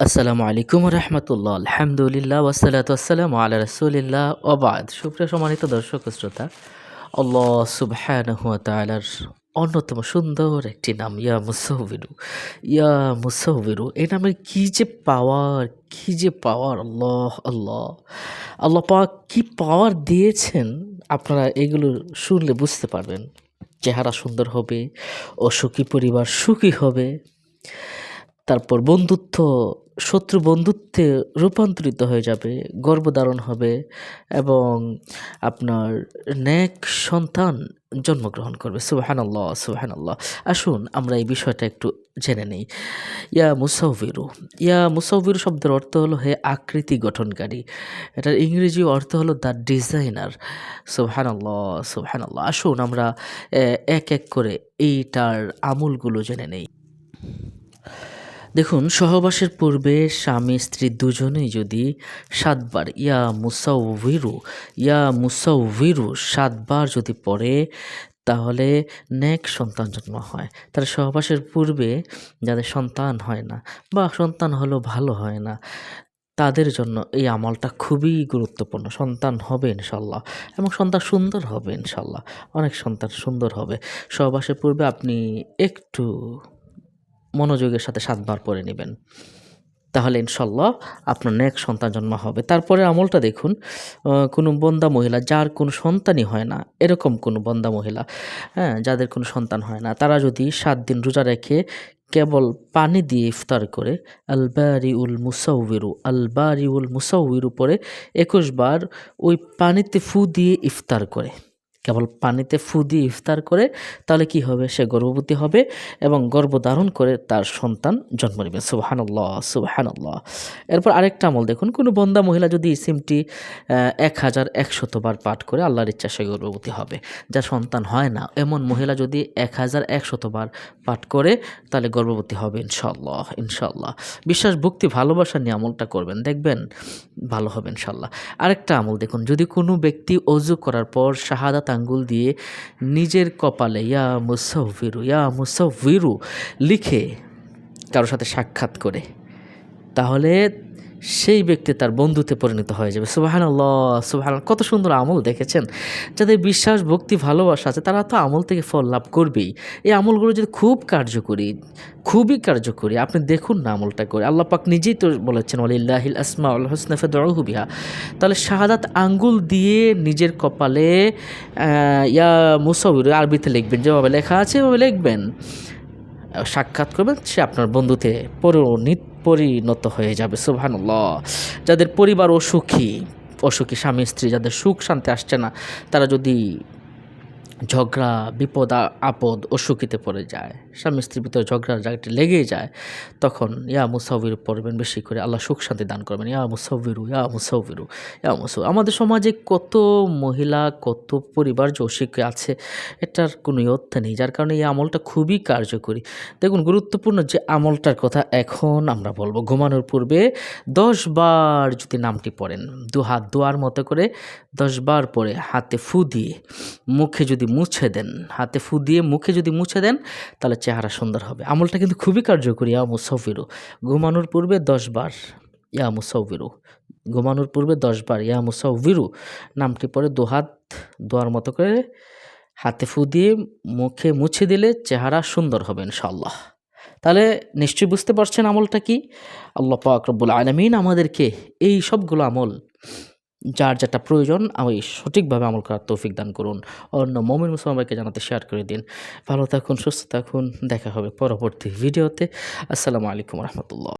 আসসালামু আলাইকুম রহমতুল্লাহ, আলহামদুলিল্লাহ ওয়াসালাত আসসালাম আল্লাহ রসুলিল্লাহ ওবাদ সুপ্রিয় সম্মানিত দর্শক শ্রোতা, আল্লাহ সুবহানাহু ওয়া তাআলার অন্যতম সুন্দর একটি নাম, ইয়া মুসাউবিরু ইয়া মুসাউবিরু এই নামের কি যে পাওয়ার, কি যে পাওয়ার, আল্লাহ আল্লাহ। আল্লাহ পাক কি পাওয়ার দিয়েছেন, আপনারা এগুলো শুনলে বুঝতে পারবেন। চেহারা সুন্দর হবে ও সুখী পরিবার সুখী হবে, তারপর বন্ধুত্ব শত্রু বন্ধুত্বে রূপান্তরিত হয়ে যাবে, গর্ভধারণ হবে এবং আপনার ন্যাক সন্তান জন্মগ্রহণ করবে। সুবাহান আল্লাহ সুবাহান আল্লাহ আসুন, আমরা এই বিষয়টা একটু জেনে নিই। ইয়া মুসাউবিরু ইয়া মুসাউবিরু শব্দের অর্থ হলো হে আকৃতি গঠনকারী। এটার ইংরেজি অর্থ হলো দ্য ডিজাইনার। সুবহান আল্লাহ সুবহান আল্লাহ আসুন, আমরা এক এক করে এইটার আমলগুলো জেনে নেই। দেখুন, সহবাসের পূর্বে স্বামী, স্ত্রী দুজনেই যদি সাতবার, ইয়া মুসাউভিরু ইয়া মুসাউভিরু সাতবার যদি পড়ে, তাহলে নেক সন্তান জন্ম হয়। তার সহবাসের পূর্বে যাদের সন্তান হয় না, বা সন্তান হলেও ভালো হয় না, তাদের জন্য এই আমলটা খুবই গুরুত্বপূর্ণ। সন্তান হবে ইনশাল্লাহ এবং সন্তান সুন্দর হবে ইনশাল্লাহ অনেক সন্তান সুন্দর হবে। সহবাসের পূর্বে আপনি একটু মনোযোগের সাথে সাতবার পরে নেবেন। তাহলে ইনশাল্লাহ আপনার নেক সন্তান জন্ম হবে। তারপরে আমলটা দেখুন কোনো বন্দা মহিলা যার কোনো সন্তানই হয় না, এরকম কোনো বন্দা মহিলা হ্যাঁ যাদের কোনো সন্তান হয় না, তারা যদি সাত দিন রোজা রেখে কেবল পানি দিয়ে ইফতার করে আলবারি উল মুসাউবিরু আলবারি উল মুসাউবিরু পরে একুশ বার ওই পানিতে ফু দিয়ে ইফতার করে। কেবল পানিতে ফু দিয়ে ইফতার করে, তাহলে কি হবে? সে গর্ভবতী হবে এবং গর্ভধারণ করে তার সন্তান জন্ম নেবে। সুবাহান্লাহ সুবাহান্লাহ এরপর আরেকটা আমল দেখুন। কোনো বন্দা মহিলা যদি সিমটি এক হাজার একশতবার পাঠ করে আল্লাহর ইচ্ছা সে গর্ভবতী হবে। যা সন্তান হয় না। এমন মহিলা যদি এক হাজার একশতবার পাঠ করে, তাহলে গর্ভবতী হবে ইনশাল্লাহ ইনশাল্লাহ বিশ্বাস, ভক্তি, ভালোবাসা নিয়ে আমলটা করবেন। দেখবেন ভালো হবে ইনশাল্লাহ আরেকটা আমল দেখুন। যদি কোনো ব্যক্তি অজু করার পর শাহাদাত আঙ্গুল দিয়ে নিজের কপালে ইয়া মুসাউফিরু ইয়া মুসাউফিরু লিখে কারোর সাথে সাক্ষাৎ করে। তাহলে সেই ব্যক্তি তার বন্ধুতে পরিণত হয়ে যাবে। সুবাহান আল্লাহ সুবাহান কত সুন্দর আমল দেখেছেন। যাদের বিশ্বাস, ভক্তি, ভালোবাসা আছে, তারা তো আমল থেকে ফল লাভ করবেই। এই আমলগুলো যদি খুব কার্যকরী, খুবই কার্যকরী, আপনি দেখুন না আমলটা করে। আল্লাহ পাক নিজেই তো বলেছেন আলিল্লাহিল আসমা আল হোসনাফে দরহুবিহা তাহলে শাহাদাত আঙ্গুল দিয়ে নিজের কপালে ইয়া মুসাউর আরবিতে লিখবেন, যেভাবে লেখা আছে এভাবে লিখবেন। সাক্ষাৎ করবেন, সে আপনার বন্ধুতে পরিণত পরিণত হয়ে যাবে, সুবহানুল্লাহ। যাদের পরিবার অসুখী অসুখী স্বামী, স্ত্রী, যাদের সুখ শান্তি আসছে না, তারা যদি ঝগড়া, বিপদ আপদ অসুখিতে পড়ে যায়। স্বামী স্ত্রীর ভিতরে ঝগড়ার জায়গাটি লেগেই যায়। তখন, ইয়া মুসাউবির পড়বেন বেশি করে, আল্লাহ সুখ শান্তি দান করবেন। ইয়া মুসাউবিরু ইয়া মুসাউবিরু, ইয়া মুসাউ। আমাদের সমাজে কত মহিলা, কত পরিবার যে আছে, এটার কোনো অর্থ নেই। যার কারণে এই আমলটা খুবই কার্যকরী। দেখুন, গুরুত্বপূর্ণ যে আমলটার কথা এখন আমরা বলব। ঘুমানোর পূর্বে দশ বার যদি নামটি পড়েন দু হাত দোয়ার মতো করে দশ বার পরে হাতে ফু দিয়ে মুখে যদি মুছে দেন, হাতে ফু দিয়ে মুখে যদি মুছে দেন, তাহলে চেহারা সুন্দর হবে। আমলটা কিন্তু খুবই কার্যকরী, ইয়া মুসাফিরু ঘুমানোর পূর্বে দশ বার, ইয়া মুসাউবিরু ঘুমানোর পূর্বে দশ বার, ইয়া মুসাউবিরু নামটি পরে দুহাত দোয়ার মতো করে হাতে ফু দিয়ে মুখে মুছে দিলে চেহারা সুন্দর হবে ইনশাল্লাহ তাহলে নিশ্চয়ই বুঝতে পারছেন আমলটা কি? আল্লাহ পাক রব্বুল আলমিন আমাদেরকে এই সবগুলো আমল যার যেটা প্রয়োজন আমি সঠিকভাবে আমল করার তৌফিক দান করুন। অন্য মমিন মুসলমানকে জানাতে শেয়ার করে দিন। ভালো থাকুন, সুস্থ থাকুন, দেখা হবে পরবর্তী ভিডিওতে আসসালামু আলাইকুম রহমতুল্লাহ।